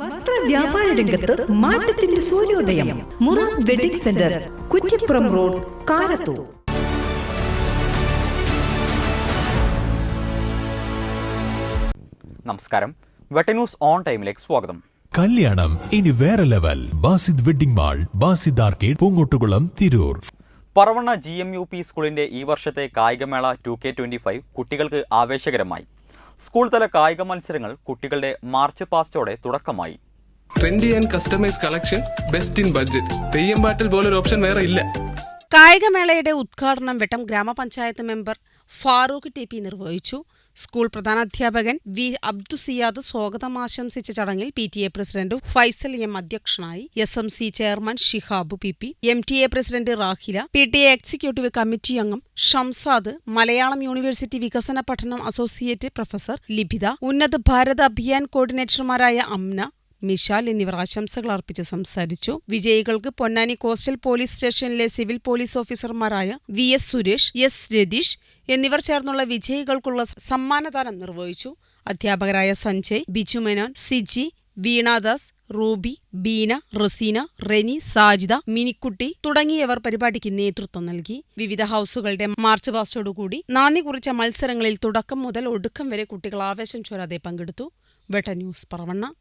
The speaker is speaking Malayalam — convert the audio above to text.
വസ്ത്ര വ്യാപാര രംഗത്ത് മാറ്റത്തിന്റെ സൂര്യോദയം. മുറ wedding centre Kuttippuram road Karathur. നമസ്കാരം. വെട്ടന്യൂസ് ഓൺ ടൈമിലേക്ക് സ്വാഗതം. കല്യാണം ഇനി വേറെ level. Basid wedding mall Basid arcade Poongottukulam Tirur. Paravanna G M U P സ്കൂളിന്റെ ഈ വർഷത്തെ കായികമേള ടു കെ ട്വന്റി ഫൈവ് കുട്ടികൾക്ക് ആവേശകരമായി. സ്കൂൾ തല കായിക മത്സരങ്ങൾ കുട്ടികളുടെ മാർച്ച് പാസ്റ്റോടെ തുടക്കമായി. Trendy and customise collection best in budget Theyyam പാട്ടിൽ പോലൊരു ഓപ്ഷൻ വേറെ ഇല്ല. കായികമേളയുടെ ഉദ്ഘാടനം വെട്ടം ഗ്രാമപഞ്ചായത്ത് മെമ്പർ ഫാറൂഖ് ടി പി നിർവഹിച്ചു. സ്കൂൾ പ്രധാനാധ്യാപകൻ വി അബ്ദുസിയാദ് സ്വാഗതം ആശംസിച്ച ചടങ്ങിൽ P T A president Faisal M അധ്യക്ഷനായി S M C chairman Shihab P P M T A president Rahila P T A executive committee അംഗം ഷംസാദ് മലയാളം യൂണിവേഴ്സിറ്റി വികസന പഠനം അസോസിയേറ്റ് പ്രൊഫസർ ലിബിത ഉന്നത ഭാരത അഭിയാൻ കോർഡിനേറ്റർമാരായ അംന മിഷാൽ എന്നിവർ ആശംസകൾ അർപ്പിച്ച് സംസാരിച്ചു. വിജയികൾക്ക് പൊന്നാനി കോസ്റ്റൽ പോലീസ് സ്റ്റേഷനിലെ സിവിൽ പോലീസ് ഓഫീസർമാരായ V S Suresh S Ratheesh എന്നിവർ ചേർന്നുള്ള വിജയികൾക്കുള്ള സമ്മാനദാനം നിർവഹിച്ചു. അധ്യാപകരായ സഞ്ജയ് ബിജു മേനോൻ സിജി വീണാദാസ് റൂബി ബീന റസീന റെനി സാജിദ മിനിക്കുട്ടി തുടങ്ങിയവർ പരിപാടിക്ക് നേതൃത്വം നൽകി. വിവിധ ഹൌസുകളുടെ മാർച്ച് പാസ്റ്റോടുകൂടി നാന്ദി കുറിച്ച മത്സരങ്ങളിൽ തുടക്കം മുതൽ ഒടുക്കം വരെ കുട്ടികൾ ആവേശം ചോരാതെ പങ്കെടുത്തു. വെട്ട ന്യൂസ് പറവണ്ണ.